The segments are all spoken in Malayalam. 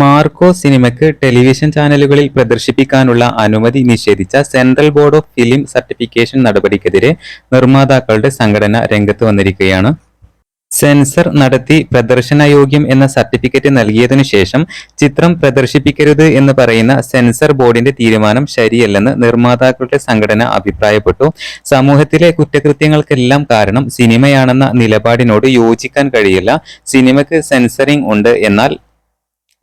മാർക്കോ സിനിമയ്ക്ക് ടെലിവിഷൻ ചാനലുകളിൽ പ്രദർശിപ്പിക്കാനുള്ള അനുമതി നിഷേധിച്ച Central Board of Film Certification നടപടിക്കെതിരെ നിർമ്മാതാക്കളുടെ സംഘടന രംഗത്ത് വന്നിരിക്കുകയാണ്. സെൻസർ നടത്തി പ്രദർശനയോഗ്യം എന്ന സർട്ടിഫിക്കറ്റ് നൽകിയതിനു ശേഷം ചിത്രം പ്രദർശിപ്പിക്കരുത് എന്ന് പറയുന്ന സെൻസർ ബോർഡിന്റെ തീരുമാനം ശരിയല്ലെന്ന് നിർമ്മാതാക്കളുടെ സംഘടന അഭിപ്രായപ്പെട്ടു. സമൂഹത്തിലെ കുറ്റകൃത്യങ്ങൾക്കെല്ലാം കാരണം സിനിമയാണെന്ന നിലപാടിനോട് യോജിക്കാൻ കഴിയില്ല. സിനിമയ്ക്ക് സെൻസറിംഗ് ഉണ്ട് എന്നാൽ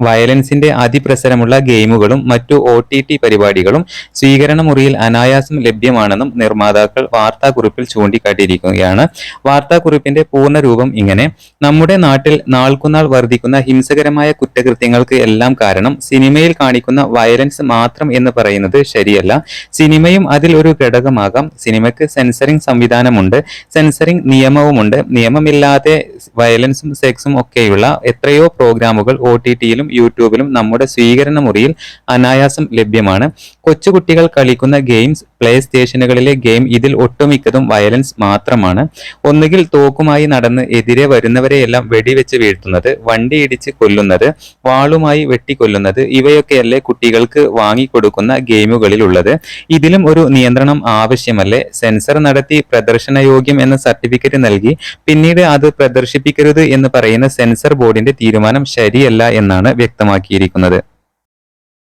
വയലൻസിന്റെ അതിപ്രസരമുള്ള ഗെയിമുകളും മറ്റു ഒ ടി ടി പരിപാടികളും സ്വീകരണ മുറിയിൽ അനായാസം ലഭ്യമാണെന്നും നിർമ്മാതാക്കൾ വാർത്താക്കുറിപ്പിൽ ചൂണ്ടിക്കാട്ടിയിരിക്കുകയാണ്. വാർത്താക്കുറിപ്പിന്റെ പൂർണരൂപം ഇങ്ങനെ. നമ്മുടെ നാട്ടിൽ നാൾക്കുനാൾ വർദ്ധിക്കുന്ന ഹിംസകരമായ കുറ്റകൃത്യങ്ങൾക്ക് എല്ലാം കാരണം സിനിമയിൽ കാണിക്കുന്ന വയലൻസ് മാത്രം എന്ന് പറയുന്നത് ശരിയല്ല. സിനിമയും അതിൽ ഒരു ഘടകമാകാം. സിനിമയ്ക്ക് സെൻസറിംഗ് സംവിധാനമുണ്ട്. സെൻസറിംഗ് നിയമവുമുണ്ട്. നിയമമില്ലാതെ വയലൻസും സെക്സും ഒക്കെയുള്ള എത്രയോ പ്രോഗ്രാമുകൾ ഒ ടി ടിയിലും യൂട്യൂബിലും നമ്മുടെ സ്വീകരണ മുറിയിൽ അനായാസം ലഭ്യമാണ്. കൊച്ചുകുട്ടികൾ കളിക്കുന്ന ഗെയിംസ് പ്ലേ സ്റ്റേഷനുകളിലെ ഗെയിം ഇതിൽ ഒട്ടുമിക്കതും വയലൻസ് മാത്രമാണ്. ഒന്നുകിൽ തോക്കുമായി നടന്ന് എതിരെ വരുന്നവരെയെല്ലാം വെടിവെച്ച് വീഴ്ത്തുന്നത് വണ്ടിയിടിച്ച് കൊല്ലുന്നത് വാളുമായി വെട്ടിക്കൊല്ലുന്നത് ഇവയൊക്കെയല്ലേ കുട്ടികൾക്ക് വാങ്ങിക്കൊടുക്കുന്ന ഗെയിമുകളിലുള്ളത്. ഇതിലും ഒരു നിയന്ത്രണം ആവശ്യമല്ലേ? സെൻസർ നടത്തി പ്രദർശനയോഗ്യം എന്ന സർട്ടിഫിക്കറ്റ് നൽകി പിന്നീട് അത് പ്രദർശിപ്പിക്കരുത് എന്ന് പറയുന്ന സെൻസർ ബോർഡിന്റെ തീരുമാനം ശരിയല്ല എന്നാണ് വ്യക്തമാക്കിയിരിക്കുന്നത്.